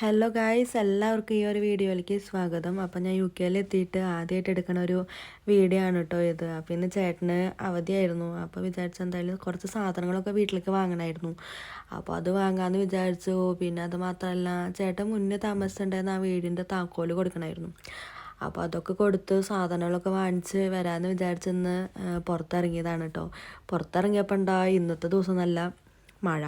Hello guys എല്ലാവർക്കും ഈ ഒരു വീഡിയോയിലേക്ക് സ്വാഗതം. അപ്പം ഞാൻ യു കെയിൽ എത്തിയിട്ട് ആദ്യമായിട്ട് എടുക്കുന്ന ഒരു വീഡിയോ ആണ് കേട്ടോ ഇത്. അപ്പം ഇന്ന് ചേട്ടന് അവധിയായിരുന്നു. അപ്പോൾ വിചാരിച്ചു എന്തായാലും കുറച്ച് സാധനങ്ങളൊക്കെ വീട്ടിലേക്ക് വാങ്ങണമായിരുന്നു അപ്പോൾ അത് വാങ്ങാമെന്ന് വിചാരിച്ചു. പിന്നെ അത് മാത്രമല്ല ചേട്ടൻ മുന്നേ താമസിച്ചിട്ടുണ്ടായിരുന്ന ആ വീടിന്റെ താക്കോൽ കൊടുക്കണമായിരുന്നു അപ്പോൾ അതൊക്കെ കൊടുത്ത് സാധനങ്ങളൊക്കെ വാങ്ങിച്ച് വരാമെന്ന് വിചാരിച്ചെന്ന് പുറത്തിറങ്ങിയതാണ് കേട്ടോ പുറത്തിറങ്ങിയപ്പോൾ ഉണ്ടായി ഇന്നത്തെ ദിവസം നല്ല മഴ.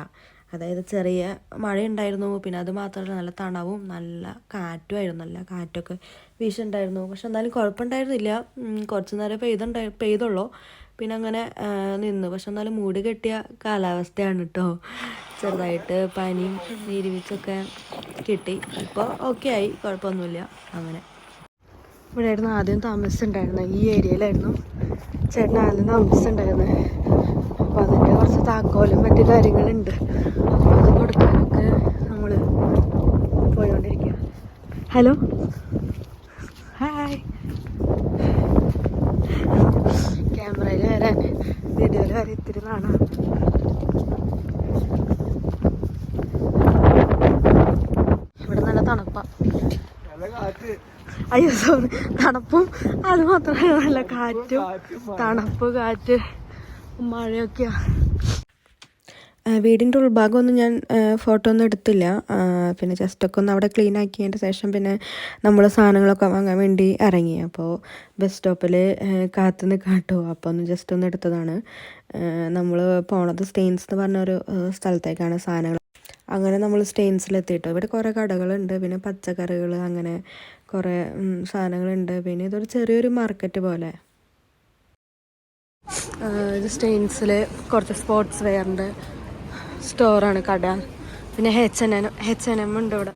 അതായത് ചെറിയ മഴയുണ്ടായിരുന്നു പിന്നെ അത് മാത്രമല്ല നല്ല തണവും നല്ല കാറ്റും ആയിരുന്നു നല്ല കാറ്റൊക്കെ വീശുണ്ടായിരുന്നു. പക്ഷെ എന്നാലും കുഴപ്പമുണ്ടായിരുന്നില്ല. കുറച്ച് നേരം പെയ്തുണ്ടായി പെയ്തുള്ളൂ. പിന്നെ അങ്ങനെ നിന്നു. പക്ഷെ എന്നാലും മൂടി കെട്ടിയ കാലാവസ്ഥയാണ് കേട്ടോ ചെറുതായിട്ട് പനിയും നീരുവീച്ചൊക്കെ കിട്ടി. ഇപ്പോൾ ഓക്കെ ആയി. കുഴപ്പമൊന്നുമില്ല. അങ്ങനെ. ഇവിടെ ആയിരുന്നു ആദ്യം താമസിച്ചിട്ടുണ്ടായിരുന്നത്. ഈ ഏരിയയിലായിരുന്നു ചേട്ടൻ ആദ്യം താമസിച്ചിട്ടുണ്ടായിരുന്നത്. അപ്പോൾ അതിന്റെ കുറച്ച് താക്കോലും മറ്റു കാര്യങ്ങളുണ്ട്. അത് കൊടുക്കാനൊക്കെ നമ്മൾ പോയിക്കൊണ്ടിരിക്കുക ഹലോ? ഹായ്. ക്യാമറയിൽ വരാൻ വീഡിയോയിൽ വരെ ഇത്തിരി നാണാണ് ഇവിടെ നല്ല തണുപ്പാണ് അയ്യോ സോറി തണുപ്പും അത് മാത്രമല്ല നല്ല കാറ്റും തണുപ്പ് കാറ്റ്. മഴയൊക്കെയാ. വീടിന്റെ ഉൾഭാഗമൊന്നും ഞാൻ ഫോട്ടോ ഒന്നും എടുത്തില്ല. പിന്നെ ജസ്റ്റ് ഒക്കെ ഒന്ന് അവിടെ ക്ലീൻ ആക്കിയതിന്റെ ശേഷം പിന്നെ നമ്മൾ സാധനങ്ങളൊക്കെ വാങ്ങാൻ വേണ്ടി ഇറങ്ങി. അപ്പോൾ ബസ് സ്റ്റോപ്പിൽ കാത്തു നിൽക്കാട്ടോ അപ്പോൾ ഒന്ന് ജസ്റ്റ് ഒന്ന് എടുത്തതാണ്. നമ്മൾ പോണത് സ്റ്റെയിൻസ് എന്ന് പറഞ്ഞൊരു സ്ഥലത്തേക്കാണ് സാധനങ്ങൾ അങ്ങനെ നമ്മൾ സ്റ്റെയിൻസിലെത്തിയിട്ടോ ഇവിടെ കുറേ കടകളുണ്ട്. പിന്നെ പച്ചക്കറികൾ അങ്ങനെ കുറേ സാധനങ്ങളുണ്ട്. പിന്നെ ഇതൊരു ചെറിയൊരു മാർക്കറ്റ് പോലെ. സ്റ്റെയിൻസിൽ കുറച്ച് സ്പോർട്സ് വെയറിന്റെ സ്റ്റോറാണ് കട പിന്നെ H N N H N M ഉണ്ട് ഇവിടെ.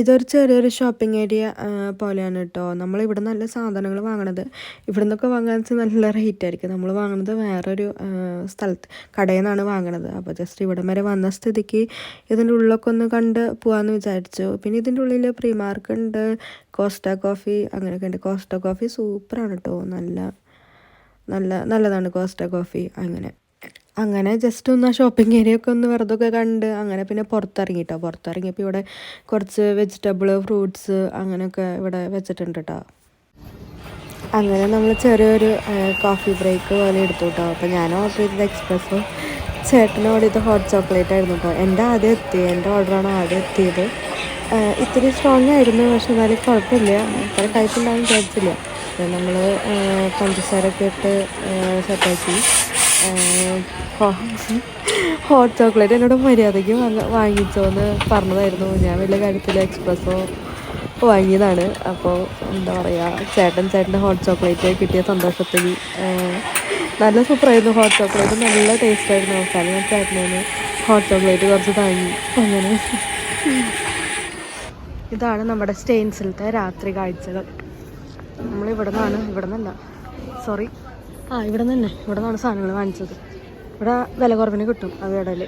ഇതൊരു ചെറിയൊരു ഷോപ്പിംഗ് ഏരിയ പോലെയാണ് കേട്ടോ നമ്മൾ ഇവിടെ നല്ല സാധനങ്ങൾ വാങ്ങണത്. ഇവിടെ നിന്നൊക്കെ വാങ്ങാൻ നല്ല റേറ്റ് ആയിരിക്കും. നമ്മൾ വാങ്ങുന്നത് വേറൊരു സ്ഥലത്ത് കടയിൽ നിന്നാണ് വാങ്ങണത്. അപ്പോൾ ജസ്റ്റ് ഇവിടെ വരെ വന്ന സ്ഥിതിക്ക് ഇതിന്റെ ഉള്ളിലൊക്കെ ഒന്ന് കണ്ട് പോകാമെന്ന് വിചാരിച്ചു. പിന്നെ ഇതിന്റെ ഉള്ളിൽ പ്രീമാർക്ക് ഉണ്ട് കോസ്റ്റ കോഫി അങ്ങനെയൊക്കെ ഉണ്ട്. കോസ്റ്റ കോഫി സൂപ്പറാണ് കേട്ടോ നല്ല നല്ല നല്ലതാണ് കോസ്റ്റ കോഫി അങ്ങനെ. അങ്ങനെ ജസ്റ്റ് ഒന്ന് ആ ഷോപ്പിംഗ് ഏരിയ ഒക്കെ ഒന്ന് വെറുതെ ഒക്കെ കണ്ട് അങ്ങനെ പിന്നെ പുറത്തിറങ്ങിട്ടോ. പുറത്തിറങ്ങിയപ്പോൾ ഇവിടെ കുറച്ച് വെജിറ്റബിൾ ഫ്രൂട്ട്സ് അങ്ങനെയൊക്കെ ഇവിടെ വെച്ചിട്ടുണ്ട് കേട്ടോ അങ്ങനെ നമ്മൾ ചെറിയൊരു കോഫി ബ്രേക്ക് പോലെ എടുത്തു കേട്ടോ അപ്പോൾ ഞാൻ ഓർഡർ ചെയ്തത് എക്സ്പ്രസ്സോ ചേട്ടന് ചെയ്ത ഹോട്ട് ചോക്ലേറ്റ് ആയിരുന്നു കേട്ടോ എന്റെ ആദ്യം എത്തി. എന്റെ ഓർഡറാണ് ആദ്യം എത്തിയത്. ഇത്തിരി സ്ട്രോങ് ആയിരുന്നു. പക്ഷെ എന്നാലും കുഴപ്പമില്ല. ഇത്ര ടൈപ്പ് ഉണ്ടാകും വിചാരിച്ചില്ല. നമ്മൾ പഞ്ചസാരൊക്കെ ഇട്ട് സെറ്റാക്കി ഹോട്ട് ചോക്ലേറ്റ് എന്നോട് മര്യാദയ്ക്ക് വാങ്ങിച്ചോന്ന് പറഞ്ഞതായിരുന്നു. ഞാൻ വലിയ കാര്യത്തിൽ എക്സ്പ്രസ്സോ വാങ്ങിയതാണ്. അപ്പോൾ എന്താ പറയുക ചേട്ടൻ ചേട്ടന്റെ ഹോട്ട് ചോക്ലേറ്റ് കിട്ടിയ സന്തോഷത്തിൽ നല്ല സൂപ്പറായിരുന്നു ഹോട്ട് ചോക്ലേറ്റ് നല്ല ടേസ്റ്റ് ആയിരുന്നു. അവസാനം ഞാൻ ചേട്ടനാണ് ഹോട്ട് ചോക്ലേറ്റ് കുറച്ച് താങ്ങി. അങ്ങനെ. ഇതാണ് നമ്മുടെ സ്റ്റെയിൻസിലത്തെ രാത്രി കാഴ്ചകൾ. നമ്മളിവിടെ നിന്നാണ് ഇവിടെ നിന്നല്ല സോറി ആ ഇവിടെ നിന്ന് തന്നെ ഇവിടെ നിന്നാണ് സാധനങ്ങൾ വാങ്ങിച്ചത്. ഇവിടെ വില കുറവിന് കിട്ടും അത് ഇടയിൽ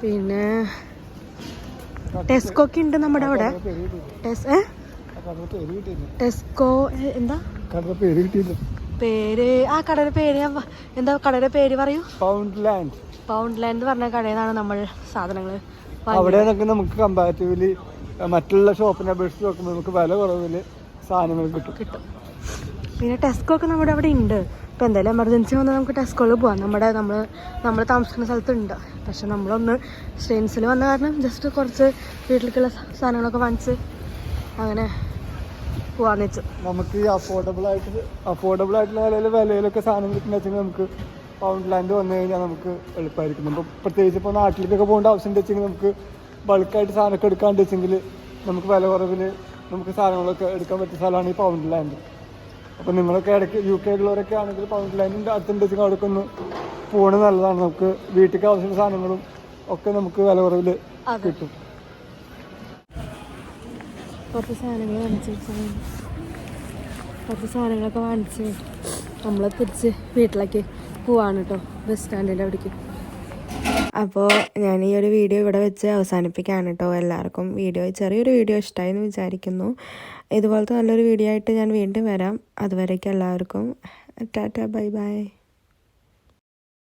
പിന്നെ ടെസ്കോ ഒക്കെ ഉണ്ട് നമ്മുടെ അവിടെ. ടെസ്കോ എന്താ? പേര് ആ കടയുടെ പേര് എന്താ കടയുടെ പേര് പറയൂ? പൗണ്ട് ലാൻഡ് പൗണ്ട് ലാൻഡ് പറഞ്ഞ കടയിൽ നിന്നാണ് നമ്മൾ സാധനങ്ങൾ അവിടെ നമുക്ക് കമ്പാരിറ്റീവ്ലി മറ്റുള്ള ഷോപ്പിനെ അപേക്ഷിച്ച് നോക്കുമ്പോൾ നമുക്ക് വില കുറവിൽ സാധനങ്ങൾ കിട്ടും. കിട്ടും. പിന്നെ ടെസ്കോ ഒക്കെ നമ്മുടെ അവിടെ ഉണ്ട്. ഇപ്പം എന്തായാലും എമർജൻസി വന്നാൽ നമുക്ക് ടെസ്കോയിൽ പോവാം. നമ്മുടെ നമ്മൾ നമ്മൾ താമസിക്കുന്ന സ്ഥലത്തുണ്ട്. പക്ഷെ നമ്മളൊന്ന് സ്ട്രെയിൻസിൽ വന്ന കാരണം ജസ്റ്റ് കുറച്ച് വീട്ടിലേക്കുള്ള സാധനങ്ങളൊക്കെ വാങ്ങിച്ച് അങ്ങനെ പോവാന്ന് വെച്ചു. നമുക്ക് അഫോർഡബിൾ ആയിട്ട് അഫോർഡബിൾ ആയിട്ടുള്ള വിലയിൽ വിലയിലൊക്കെ സാധനം കിട്ടുന്ന വെച്ചാൽ നമുക്ക് പൗണ്ട് ലാൻഡ് വന്നു കഴിഞ്ഞാൽ നമുക്ക് എളുപ്പമായിരിക്കും ഇപ്പോൾ പ്രത്യേകിച്ച് ഇപ്പോൾ നാട്ടിലേക്കൊക്കെ പോകേണ്ട ആവശ്യം വെച്ചെങ്കിൽ നമുക്ക് ബൾക്കായിട്ട് സാധനമൊക്കെ എടുക്കാണ്ട് വെച്ചെങ്കിൽ നമുക്ക് വില കുറവിൽ നമുക്ക് സാധനങ്ങളൊക്കെ എടുക്കാൻ പറ്റിയ സ്ഥലമാണ് ഈ പൗണ്ട് ലാൻഡ് അപ്പോൾ നിങ്ങളൊക്കെ ഇടയ്ക്ക് യു കെ ഉള്ളവരൊക്കെ ആണെങ്കിൽ പൗണ്ട് ലാൻഡിന്റെ അടുത്തുണ്ട് വെച്ചാൽ അവിടേക്ക് ഒന്ന് പോകണത് നല്ലതാണ്. നമുക്ക് വീട്ടിലേക്ക് ആവശ്യമുള്ള സാധനങ്ങളും ഒക്കെ നമുക്ക് വില കുറവിൽ കിട്ടും. കുറച്ച് സാധനങ്ങൾ വാങ്ങിച്ചു കുറച്ച് സാധനങ്ങളൊക്കെ വാങ്ങിച്ച് നമ്മളെ തിരിച്ച് വീട്ടിലേക്ക് പോവാണ് കേട്ടോ ബസ് സ്റ്റാൻഡിന്റെ അവിടേക്ക്. അപ്പോൾ ഞാൻ ഈ ഒരു വീഡിയോ ഇവിടെ വെച്ച് അവസാനിപ്പിക്കുകയാണ് കേട്ടോ എല്ലാവർക്കും വീഡിയോ ചെറിയൊരു വീഡിയോ ഇഷ്ടമായി എന്ന് വിചാരിക്കുന്നു. ഇതുപോലത്തെ നല്ലൊരു വീഡിയോ ആയിട്ട് ഞാൻ വീണ്ടും വരാം. അതുവരേക്കും എല്ലാവർക്കും. Tata bye bye.